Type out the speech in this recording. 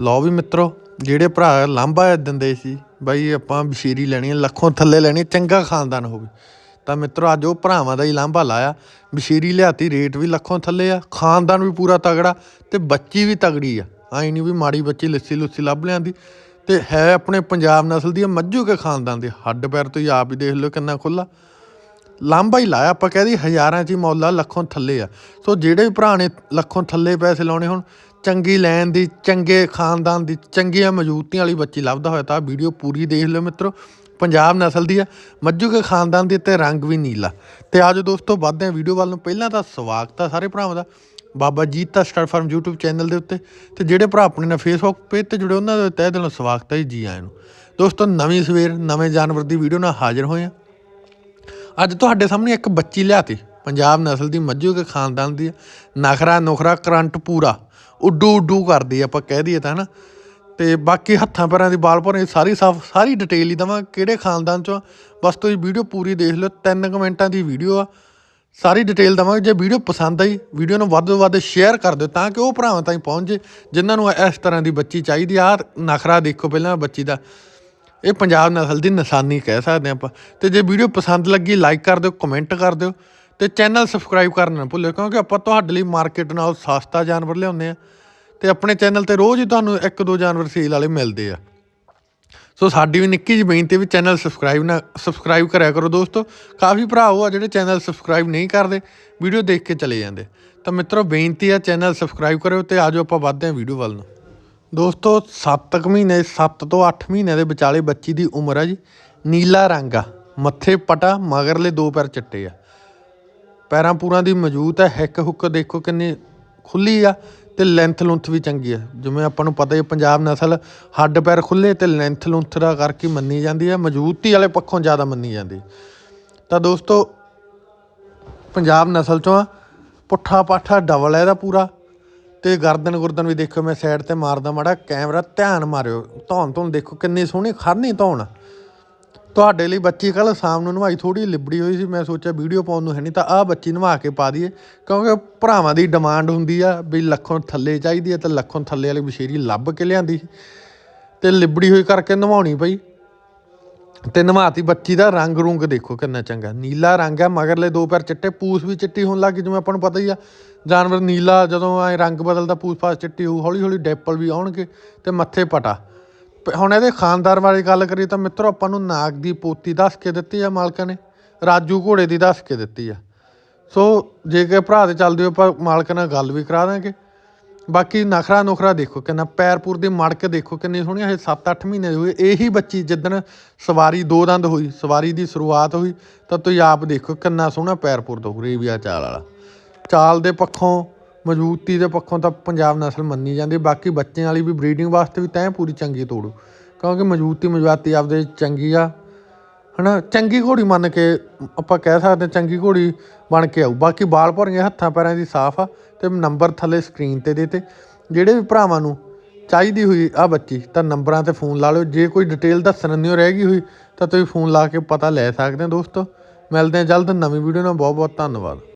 ਲਓ ਵੀ ਮਿੱਤਰੋ ਜਿਹੜੇ ਭਰਾ ਲਾਂਭਾ ਦਿੰਦੇ ਸੀ ਬਾਈ ਆਪਾਂ ਬਸ਼ੀਰੀ ਲੈਣੀ ਹੈ ਲੱਖੋਂ ਥੱਲੇ ਲੈਣੀ ਹੈ, ਚੰਗਾ ਖਾਨਦਾਨ ਹੋਵੇ। ਤਾਂ ਮਿੱਤਰੋ ਅੱਜ ਉਹ ਭਰਾਵਾਂ ਦਾ ਹੀ ਲਾਂਭਾ ਲਾਇਆ। ਬਸ਼ੀਰੀ ਲਿਆਤੀ ਰੇਟ ਵੀ ਲੱਖੋਂ ਥੱਲੇ ਆ ਖਾਨਦਾਨ ਵੀ ਪੂਰਾ ਤਗੜਾ ਤੇ ਬੱਚੀ ਵੀ ਤਗੜੀ ਆ। ਆਈ ਨਹੀਂ ਵੀ ਮਾੜੀ ਬੱਚੀ ਲੱਸੀ ਲੁੱਸੀ ਲੱਭ ਲਿਆਂਦੀ। ਤੇ ਹੈ ਆਪਣੇ ਪੰਜਾਬ ਨਸਲ ਦੀ ਆ, ਮੱਝੂ ਕੇ ਖਾਨਦਾਨ ਦੀ ਹੱਡ ਪੈਰ ਤੋਂ ਹੀ ਆਪ ਹੀ ਦੇਖ ਲਓ ਕਿੰਨਾ ਖੁੱਲਾ ਲਾਂਭਾ ਹੀ ਲਾਇਆ। ਆਪਾਂ ਕਹਦੇ ਹਜ਼ਾਰਾਂ 'ਚ ਹੀ ਮੁੱਲ ਲੱਖੋਂ ਥੱਲੇ ਆ। ਸੋ ਜਿਹੜੇ ਵੀ ਭਰਾ ਨੇ ਲੱਖੋਂ ਥੱਲੇ ਪੈਸੇ ਲਾਉਣੇ ਹੁਣ, ਚੰਗੀ ਲੈਣ ਦੀ, ਚੰਗੇ ਖਾਨਦਾਨ ਦੀ, ਚੰਗੀਆਂ ਮਜ਼ਬੂਤੀਆਂ ਵਾਲੀ ਬੱਚੀ ਲੱਭਦਾ ਹੋਇਆ ਤਾਂ ਵੀਡੀਓ ਪੂਰੀ ਦੇਖ ਲਿਓ ਮਿੱਤਰੋ। ਪੰਜਾਬ ਨਸਲ ਦੀ ਆ, ਮੱਝੂ ਕੇ ਖਾਨਦਾਨ ਦੀ ਤੇ ਰੰਗ ਵੀ ਨੀਲਾ। ਤੇ ਅੱਜ ਦੋਸਤੋ ਵੱਧਦੇ ਆ ਵੀਡੀਓ ਵੱਲ ਨੂੰ। ਪਹਿਲਾਂ ਤਾਂ ਸਵਾਗਤ ਆ ਸਾਰੇ ਭਰਾਵਾਂ ਦਾ। ਬਾਬਾ ਜੀਤ ਦਾ ਸਟਾਰ ਫਾਰਮ YouTube ਚੈਨਲ ਦੇ ਉੱਤੇ। ਤੇ ਜਿਹੜੇ ਭਰਾ ਆਪਣੇ ਨਾਲ Facebook ਪੇਜ ਤੇ ਜੁੜੇ, ਉਹਨਾਂ ਦੇ ਤਹਿ ਦਿਲੋਂ ਸਵਾਗਤ ਹੈ ਜੀ ਆਇਆਂ ਨੂੰ। ਦੋਸਤੋ ਨਵੀਂ ਸਵੇਰ, ਨਵੇਂ ਜਾਨਵਰ ਦੀ ਵੀਡੀਓ ਨਾਲ ਹਾਜ਼ਰ ਹੋਏ ਆ ਅੱਜ ਤੁਹਾਡੇ ਸਾਹਮਣੇ ਇੱਕ ਬੱਚੀ ਲਿਆਤੀ। ਪੰਜਾਬ ਨਸਲ ਦੀ ਮੱਝੂ ਕੇ ਖਾਨਦਾਨ ਦੀ ਨਖਰਾ ਨੁਖਰਾ ਕਰੰਟ ਪੂਰਾ। ਉੱਡੂ ਉੱਡੂ ਕਰਦੀ ਆਪਾਂ ਕਹਿ ਦਈਏ ਤਾਂ, ਹਨਾ? ਤੇ ਬਾਕੀ ਹੱਥਾਂ ਪੈਰਾਂ ਦੀ ਬਾਲ ਭਰੇ ਸਾਰੀ ਸਾਫ਼ ਸਾਰੀ ਡਿਟੇਲ ਹੀ ਦਵਾਂ ਕਿਹੜੇ ਖਾਨਦਾਨ ਚੋਂ ਬਸ ਤੁਸੀਂ ਵੀਡੀਓ ਪੂਰੀ ਦੇਖ ਲਿਓ, ਤਿੰਨ ਕਮੈਂਟਾਂ ਦੀ ਵੀਡੀਓ ਆ। ਸਾਰੀ ਡਿਟੇਲ ਦਵਾਂਗੇ, ਜੇ ਵੀਡੀਓ ਪਸੰਦ ਆਈ, ਵੀਡੀਓ ਨੂੰ ਵੱਧ ਤੋਂ ਵੱਧ ਸ਼ੇਅਰ ਕਰ ਦਿਓ ਤਾਂ ਕਿ ਉਹ ਭਰਾਵਾਂ ਤਾਈਂ ਪਹੁੰਚ ਜੇ ਜਿਨ੍ਹਾਂ ਨੂੰ ਇਸ ਤਰ੍ਹਾਂ ਦੀ ਬੱਚੀ ਚਾਹੀਦੀ ਆ। ਆਹ ਨਖਰਾ ਦੇਖੋ ਪਹਿਲਾਂ ਬੱਚੀ ਦਾ। ਇਹ ਪੰਜਾਬ ਨਸਲ ਦੀ ਨਿਸ਼ਾਨੀ ਕਹਿ ਸਕਦੇ ਆਪਾਂ। ਤੇ ਜੇ ਵੀਡੀਓ ਪਸੰਦ ਲੱਗੀ ਲਾਈਕ ਕਰ ਦਿਓ ਕਮੈਂਟ ਕਰ ਦਿਓ ਤੇ ਚੈਨਲ ਸਬਸਕ੍ਰਾਈਬ ਕਰਨਾ ਨਾ ਭੁੱਲਿਓ, ਕਿਉਂਕਿ ਆਪਾਂ ਤੁਹਾਡੇ ਲਈ ਮਾਰਕੀਟ ਨਾਲ ਸਸਤਾ ਜਾਨਵਰ ਲਿਆਉਂਦੇ ਆ ਤੇ ਆਪਣੇ ਚੈਨਲ ਤੇ ਰੋਜ਼ ਹੀ ਤੁਹਾਨੂੰ ਇੱਕ ਦੋ ਜਾਨਵਰ ਸੇਲ ਵਾਲੇ ਮਿਲਦੇ ਆ। ਸੋ ਸਾਡੀ ਵੀ ਨਿੱਕੀ ਜਿਹੀ ਬੇਨਤੀ ਵੀ ਚੈਨਲ ਸਬਸਕ੍ਰਾਈਬ ਨਾ ਸਬਸਕ੍ਰਾਈਬ ਕਰਿਆ ਕਰੋ ਦੋਸਤੋ। ਕਾਫੀ ਭਰਾ ਉਹ ਆ ਜਿਹੜੇ ਚੈਨਲ ਸਬਸਕ੍ਰਾਈਬ ਨਹੀਂ ਕਰਦੇ, ਵੀਡੀਓ ਦੇਖ ਕੇ ਚਲੇ ਜਾਂਦੇ। ਤਾਂ ਮਿੱਤਰੋ, ਬੇਨਤੀ ਆ ਚੈਨਲ ਸਬਸਕ੍ਰਾਈਬ ਕਰਿਓ ਤੇ ਆਜੋ ਆਪਾਂ ਵੱਧਦੇ ਹਾਂ ਵੀਡੀਓ ਵੱਲ ਨੂੰ। ਦੋਸਤੋ 7 ਕੁ ਮਹੀਨੇ 7 ਤੋਂ 8 ਮਹੀਨੇ ਦੇ ਵਿਚਾਲੇ ਬੱਚੀ ਦੀ ਉਮਰ ਆ ਜੀ, ਨੀਲਾ ਰੰਗ ਆ। ਮੱਥੇ ਪਟਾ, ਮਗਰਲੇ ਦੋ ਪੈਰ ਚਿੱਟੇ ਆ। ਪੈਰਾਂ ਪੂਰਾਂ ਦੀ ਮੌਜੂਦ ਹੈ ਹਿੱਕ ਹੁੱਕ ਦੇਖੋ ਕਿੰਨੀ ਖੁੱਲੀ ਆ ਤੇ ਲੈਂਥ ਲੁੰਥ ਵੀ ਚੰਗੀ ਆ। ਜਿਵੇਂ ਆਪਾਂ ਨੂੰ ਪਤਾ ਹੀ ਪੰਜਾਬ ਨਸਲ ਹੱਡ ਪੈਰ ਖੁੱਲੇ ਤੇ ਲੈਂਥ ਲੁੰਥ ਦਾ ਕਰਕੇ ਮੰਨੀ ਜਾਂਦੀ ਹੈ ਮਜ਼ਬੂਤੀ ਵਾਲੇ ਪੱਖੋਂ ਜ਼ਿਆਦਾ ਮੰਨੀ ਜਾਂਦੀ ਤਾਂ ਦੋਸਤੋ, ਪੰਜਾਬ ਨਸਲ ਚੋਂ ਆ, ਪੁੱਠਾ ਪਾਠਾ ਡਬਲ ਹੈ ਇਹਦਾ ਪੂਰਾ। ਤੇ ਗਰਦਨ ਗੁਰਦਨ ਵੀ ਦੇਖੋ ਮੈਂ ਸਾਈਡ ਤੇ ਮਾਰਦਾ ਮਾੜਾ ਕੈਮਰਾ ਧਿਆਨ ਮਾਰਿਓ। ਧੌਣ ਧੌਣ ਦੇਖੋ, ਕਿੰਨੀ ਸੋਹਣੀ ਖੜਨੀ ਧੌਣ। ਤੁਹਾਡੇ ਲਈ ਬੱਚੀ ਕੱਲ ਸ਼ਾਮ ਨੂੰ ਨਵਾਈ ਥੋੜੀ ਲਿਬੜੀ ਹੋਈ ਸੀ, ਮੈਂ ਸੋਚਿਆ ਵੀਡੀਓ ਪਾਉਣ ਨੂੰ ਹੈ ਨਹੀਂ ਤਾਂ ਆਹ ਬੱਚੀ ਨਵਾ ਕੇ ਪਾ ਦਈਏ। ਕਿਉਂਕਿ ਭਰਾਵਾਂ ਦੀ ਡਿਮਾਂਡ ਹੁੰਦੀ ਆ ਵੀ ਲੱਖੋਂ ਥੱਲੇ ਚਾਹੀਦੀ ਹੈ ਤਾਂ ਲੱਖੋਂ ਥੱਲੇ ਵਾਲੀ ਬਸ਼ੇਰੀ ਲੱਭ ਕੇ ਲਿਆਂਦੀ। ਸੀ ਤੇ ਲਿਬੜੀ ਹੋਈ ਕਰਕੇ ਨਵਾਉਣੀ ਪਈ। ਤੇ ਨਵਾਤੀ ਬੱਚੀ ਦਾ ਰੰਗ ਰੁੰਗ ਦੇਖੋ ਕਿੰਨਾ ਚੰਗਾ। ਨੀਲਾ ਰੰਗ ਹੈ ਮਗਰਲੇ ਦੋ ਪੈਰ ਚਿੱਟੇ ਪੂਛ ਵੀ ਚਿੱਟੀ ਹੋਣ ਲੱਗ ਗਈ, ਜਿਵੇਂ ਆਪਾਂ ਨੂੰ ਪਤਾ ਹੀ ਆ। ਜਾਨਵਰ ਨੀਲਾ, ਜਦੋਂ ਐ ਰੰਗ ਬਦਲਦਾ ਪੂਛ ਪਾਸ ਚਿੱਟੀ ਹੋਊ, ਹੌਲੀ ਹੌਲੀ ਡੈਪਲ ਵੀ ਆਉਣਗੇ ਤੇ ਮੱਥੇ ਪਟਾ। ਹੁਣ ਇਹਦੇ ਖਾਨਦਾਰ ਬਾਰੇ ਗੱਲ ਕਰੀਏ ਤਾਂ ਮਿੱਤਰੋ, ਆਪਾਂ ਨੂੰ ਨਾਗ ਦੀ ਪੋਤੀ ਦੱਸ ਕੇ ਦਿੱਤੀ ਆ, ਮਾਲਕਾਂ ਨੇ। ਰਾਜੂ ਘੋੜੇ ਦੀ ਦੱਸ ਕੇ ਦਿੱਤੀ ਆ। ਸੋ ਜੇ ਕਿ ਭਰਾ ਦੇ ਚੱਲਦੇ ਹੋ ਆਪਾਂ ਮਾਲਕ ਨਾਲ ਗੱਲ ਵੀ ਕਰਾ ਦਾਂਗੇ। ਬਾਕੀ ਨਖਰਾ ਨੁਖਰਾ ਦੇਖੋ, ਕਿੰਨਾ ਪੈਰਪੁਰ ਦੀ ਮੜਕ ਦੇਖੋ, ਕਿੰਨੀ ਸੋਹਣੀ ਇਹ 7-8 ਮਹੀਨੇ ਦੀ ਹੋਏ, ਇਹੀ ਬੱਚੀ ਜਿੱਦਣ ਸਵਾਰੀ ਦੋ ਦੰਦ ਹੋਈ, ਸਵਾਰੀ ਦੀ ਸ਼ੁਰੂਆਤ ਹੋਈ, ਤਾਂ ਤੁਸੀਂ ਆਪ ਦੇਖੋ ਕਿੰਨਾ ਸੋਹਣਾ ਪੈਰਪੁਰ ਤੋਂ ਰੇਵੀਆ ਚਾਲ ਵਾਲਾ। ਚਾਲ ਦੇ ਪੱਖੋਂ, ਮਜ਼ਬੂਤੀ ਦੇ ਪੱਖੋਂ ਤਾਂ ਪੰਜਾਬ ਨਸਲ ਮੰਨੀ ਜਾਂਦੀ, ਬਾਕੀ ਬੱਚਿਆਂ ਵਾਲੀ ਵੀ ਬਰੀਡਿੰਗ ਵਾਸਤੇ ਵੀ ਤੈਂ ਪੂਰੀ ਚੰਗੀ ਤੋੜੂ, ਕਿਉਂਕਿ ਮਜ਼ਬੂਤੀ ਮਜਵਾਤੀ ਆਪਦੇ ਚੰਗੀ ਆ ਹਨਾ, ਚੰਗੀ ਘੋੜੀ ਮੰਨ ਕੇ ਆਪਾਂ ਕਹਿ ਸਕਦੇ ਹਾਂ ਚੰਗੀ ਘੋੜੀ ਬਣ ਕੇ ਆਊ। ਬਾਕੀ ਬਾਲ ਭਰੀਆਂ ਹੱਥਾਂ ਪੈਰਾਂ ਦੀ ਸਾਫ਼ ਆ ਤੇ ਨੰਬਰ ਥੱਲੇ ਸਕਰੀਨ ਤੇ ਦੇ ਤੇ। ਜਿਹੜੇ ਵੀ ਭਰਾਵਾਂ ਨੂੰ ਚਾਹੀਦੀ ਹੋਈ ਆ ਬੱਚੀ, ਤਾਂ ਨੰਬਰਾਂ ਤੇ ਫੋਨ ਲਾ ਲਿਓ। ਜੇ ਕੋਈ ਡਿਟੇਲ ਦੱਸਣ ਨਹੀਂ ਰਹਿ ਗਈ ਹੋਈ, ਤਾਂ ਤੁਸੀਂ ਫੋਨ ਲਾ ਕੇ ਪਤਾ ਲੈ ਸਕਦੇ ਹੋ ਦੋਸਤੋ। ਮਿਲਦੇ ਹਾਂ ਜਲਦ ਨਵੀਂ ਵੀਡੀਓ ਨਾਲ। ਬਹੁਤ ਬਹੁਤ ਧੰਨਵਾਦ।